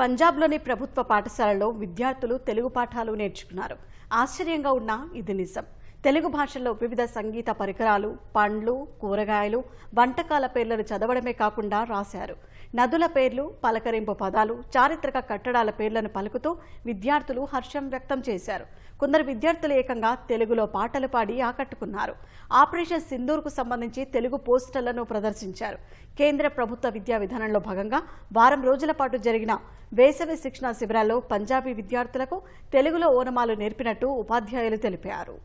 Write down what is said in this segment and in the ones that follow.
పంజాబ్లోని ప్రభుత్వ పాఠశాలలో విద్యార్థులు తెలుగు పాఠాలు నేర్చుకున్నారు. ఆశ్చర్యంగా ఉన్నా ఇది నిజం. తెలుగు భాషలో వివిధ సంగీత పరికరాలు పండ్లు కూరగాయలు వంటకాల పేర్లను చదవడమే కాకుండా రాశారు. నదుల పేర్లు పలకరింపు పదాలు చారిత్రక కట్టడాల పేర్లను పలుకుతూ విద్యార్థులు హర్షం వ్యక్తం చేశారు. కొందరు విద్యార్థులు ఏకంగా తెలుగులో పాటలు పాడి ఆకట్టుకున్నారు. ఆపరేషన్ సింధూర్కు సంబంధించి తెలుగు పోస్టర్లను ప్రదర్శించారు. కేంద్ర ప్రభుత్వ విద్యా విధానంలో భాగంగా వారం రోజుల పాటు జరిగిన వేసవి శిక్షణ శిబిరాల్లో పంజాబీ విద్యార్థులకు తెలుగులో ఓనమాలు నేర్పినట్టు ఉపాధ్యాయులు తెలిపారు.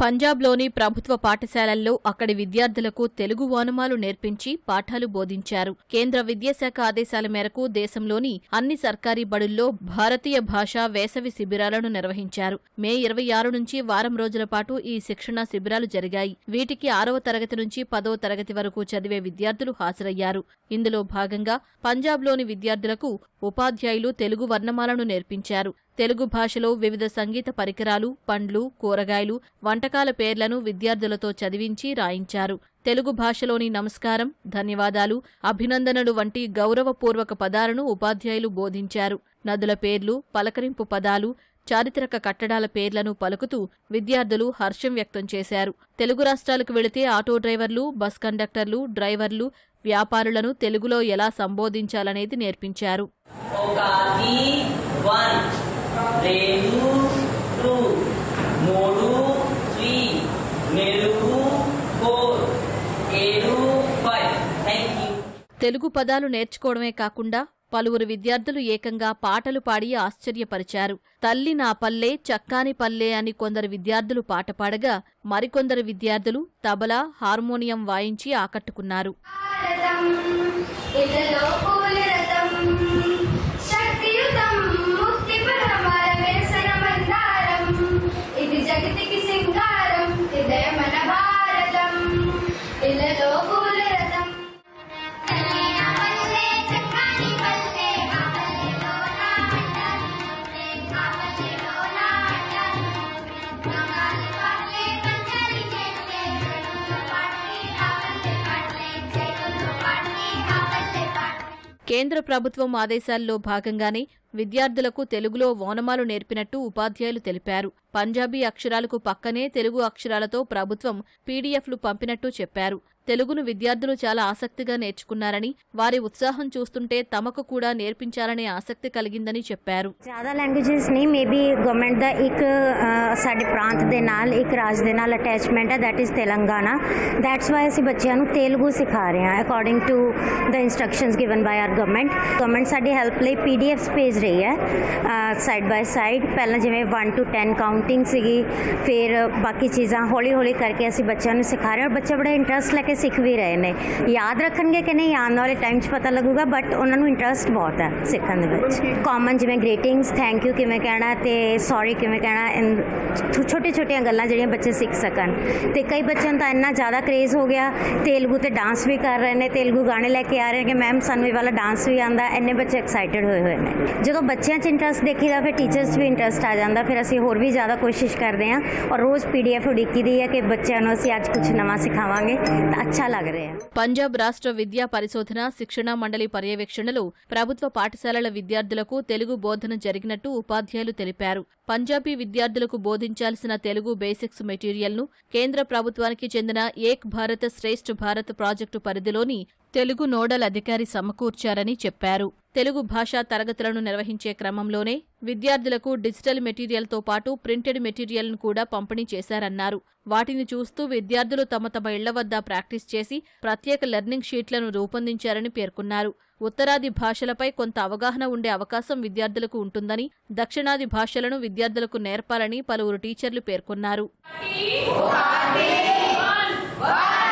పంజాబ్లోని ప్రభుత్వ పాఠశాలల్లో అక్కడి విద్యార్థులకు తెలుగు ఓనమాలు నేర్పించి పాఠాలు బోధించారు. కేంద్ర విద్యాశాఖ ఆదేశాల మేరకు దేశంలోని అన్ని సర్కారీ బడుల్లో భారతీయ భాష వేసవి శిబిరాలను నిర్వహించారు. మే ఇరవై ఆరు నుంచి వారం రోజుల పాటు ఈ శిక్షణా శిబిరాలు జరిగాయి. వీటికి ఆరవ తరగతి నుంచి పదవ తరగతి వరకు చదివే విద్యార్థులు హాజరయ్యారు. ఇందులో భాగంగా పంజాబ్లోని విద్యార్థులకు ఉపాధ్యాయులు తెలుగు వర్ణమాలను నేర్పించారు. తెలుగు భాషలో వివిధ సంగీత పరికరాలు పండ్లు కూరగాయలు వంటకాల పేర్లను విద్యార్థులతో చదివించి రాయించారు. తెలుగు భాషలోని నమస్కారం ధన్యవాదాలు అభినందనలు వంటి గౌరవపూర్వక పదాలను ఉపాధ్యాయులు బోధించారు. నదుల పేర్లు పలకరింపు పదాలు చారిత్రక కట్టడాల పేర్లను పలుకుతూ విద్యార్థులు హర్షం వ్యక్తం చేశారు. తెలుగు రాష్ట్రాలకు వెళితే ఆటో డ్రైవర్లు బస్ కండక్టర్లు డ్రైవర్లు వ్యాపారులను తెలుగులో ఎలా సంబోధించాలనేది నేర్పించారు. రెండు టూ మూడు త్రీ మెరుగు ఫోర్ ఏడు ఫైవ్. థ్యాంక్ యూ తెలుగు పదాలు నేర్చుకోవడమే కాకుండా పలువురు విద్యార్థులు ఏకంగా పాటలు పాడి ఆశ్చర్యపరిచారు. తల్లి నా పల్లె చక్కాని పల్లె అని కొందరు విద్యార్థులు పాట పాడగా మరికొందరు విద్యార్థులు తబలా హార్మోనియం వాయించి ఆకట్టుకున్నారు. Eleven. కేంద్ర ప్రభుత్వం ఆదేశాల్లో భాగంగానే విద్యార్థులకు తెలుగులో ఓనమాలు నేర్పినట్టు ఉపాధ్యాయులు తెలిపారు. పంజాబీ అక్షరాలకు పక్కనే తెలుగు అక్షరాలతో ప్రభుత్వం పీడీఎఫ్లు పంపినట్టు చెప్పారు. తెలుగును విద్యార్థులు చాలా ఆసక్తిగా నేర్చుకున్నారని వారి ఉత్సాహం చూస్తుంటే తమకు కూడా నేర్పించాలనే ఆసక్తి కలిగిందని చెప్పారు ਜ਼ਿਆਦਾ ਲੈਂਗੁਏਜਸ ਨਹੀਂ ਮੇਬੀ ਗਵਰਨਮੈਂਟ ਦਾ ਇੱਕ ਅ, ਸਾਡੇ ਪ੍ਰਾਂਤ ਦੇ ਨਾਲ ਇੱਕ ਰਾਜ ਦੇ ਨਾਲ ਅਟੈਚਮੈਂਟ ਹੈ that is Telangana that's why ਅਸੀਂ ਬੱਚਿਆਂ ਨੂੰ ਤੇਲਗੂ ਸਿਖਾ ਰਹੇ ਹਾਂ according to the instructions given by our government government ਸਾਡੀ ਹੈਲਪ ਲਈ ਪੀਡੀਐਫਸ ਭੇਜ ਰਹੀ ਹੈ ਸਾਈਡ ਬਾਈ ਸਾਈਡ ਪਹਿਲਾਂ ਜਿਵੇਂ 1 ਟੂ 10 ਕਾਊਂਟਿੰਗ ਸੀਗੀ ਫਿਰ ਬਾਕੀ ਚੀਜ਼ਾਂ ਹੌਲੀ ਹੌਲੀ ਕਰਕੇ ਅਸੀਂ ਬੱਚਿਆਂ ਨੂੰ ਸਿਖਾ ਰਹੇ ਹਾਂ ਔਰ ਬੱਚੇ ਬੜਾ ਇੰਟਰਸਟ ਲੈ ਕੇ ਸਿੱਖ ਵੀ ਰਹੇ ਨੇ। ਯਾਦ ਰੱਖਣਗੇ ਕਿ ਨਹੀਂ, ਆਉਣ ਵਾਲੇ ਟਾਈਮ 'ਚ ਪਤਾ ਲੱਗੂਗਾ ਬਟ ਉਹਨਾਂ ਨੂੰ ਇੰਟਰਸਟ ਬਹੁਤ ਹੈ ਸਿੱਖਣ ਦੇ ਵਿੱਚ। ਕਾਮਨ ਜਿਵੇਂ ਗ੍ਰੀਟਿੰਗਸ ਥੈਂਕ ਯੂ ਕਿਵੇਂ ਕਹਿਣਾ ਤੇ ਸੌਰੀ ਕਿਵੇਂ ਕਹਿਣਾ ਛੋਟੇ ਛੋਟੀਆਂ ਗੱਲਾਂ ਜਿਹੜੀਆਂ ਬੱਚੇ ਸਿੱਖ ਸਕਣ। ਤੇ ਕਈ ਬੱਚਿਆਂ ਨੂੰ ਤਾਂ ਇੰਨਾ ਜ਼ਿਆਦਾ ਕ੍ਰੇਜ਼ ਹੋ ਗਿਆ, ਤੇਲਗੂ ਤੇ ਡਾਂਸ ਵੀ ਕਰ ਰਹੇ ਨੇ, ਤੇਲਗੂ ਗਾਣੇ ਲੈ ਕੇ ਆ ਰਹੇ ਨੇ ਕਿ ਮੈਮ ਸਾਨੂੰ ਇਹ ਵਾਲਾ ਡਾਂਸ ਵੀ ਆਂਦਾ ਇੰਨੇ ਬੱਚੇ ਐਕਸਾਈਟਿਡ ਹੋਏ ਹੋਏ ਨੇ। ਜਦੋਂ ਬੱਚਿਆਂ 'ਚ ਇੰਟਰਸਟ ਦੇਖੀਦਾ, ਫਿਰ ਟੀਚਰਸ 'ਚ ਵੀ ਇੰਟਰਸਟ ਆ ਜਾਂਦਾ, ਫਿਰ ਅਸੀਂ ਹੋਰ ਵੀ ਜ਼ਿਆਦਾ ਕੋਸ਼ਿਸ਼ ਕਰਦੇ ਹਾਂ। ਔਰ ਰੋਜ਼ ਪੀਡੀਐਫ ਉਡੀਕੀ ਦੀ ਹੈ ਕਿ ਬੱਚਿਆਂ ਨੂੰ ਅਸੀਂ ਅੱਜ ਕੁਝ ਨਵਾਂ ਸਿਖਾਵਾਂਗੇ। ਤਾਂ పంజాబ్ రాష్ట్ర విద్యా పరిశోధన శిక్షణ మండలి పర్యవేక్షణలో ప్రభుత్వ పాఠశాలల విద్యార్థులకు తెలుగు బోధన జరిగినట్టు ఉపాధ్యాయులు తెలిపారు. పంజాబీ విద్యార్థులకు బోధించాల్సిన తెలుగు బేసిక్స్ మెటీరియల్ను కేంద్ర ప్రభుత్వానికి చెందిన ఏక్ భారత్ శ్రేష్ఠ భారత్ ప్రాజెక్టు పరిధిలోని తెలుగు నోడల్ అధికారి సమకూర్చారని చెప్పారు. తెలుగు భాషా తరగతులను నిర్వహించే క్రమంలోనే విద్యార్థులకు డిజిటల్ మెటీరియల్తో పాటు ప్రింటెడ్ మెటీరియల్ను కూడా పంపిణీ చేశారన్నారు. వాటిని చూస్తూ విద్యార్థులు తమ తమ ఇళ్ళ వద్ద ప్రాక్టీస్ చేసి ప్రత్యేక లెర్నింగ్ షీట్లను రూపొందించారని పేర్కొన్నారు. ఉత్తరాది భాషలపై కొంత అవగాహన ఉండే అవకాశం విద్యార్థులకు ఉంటుందని దక్షిణాది భాషలను విద్యార్థులకు నేర్పాలని పలువురు టీచర్లు పేర్కొన్నారు. one.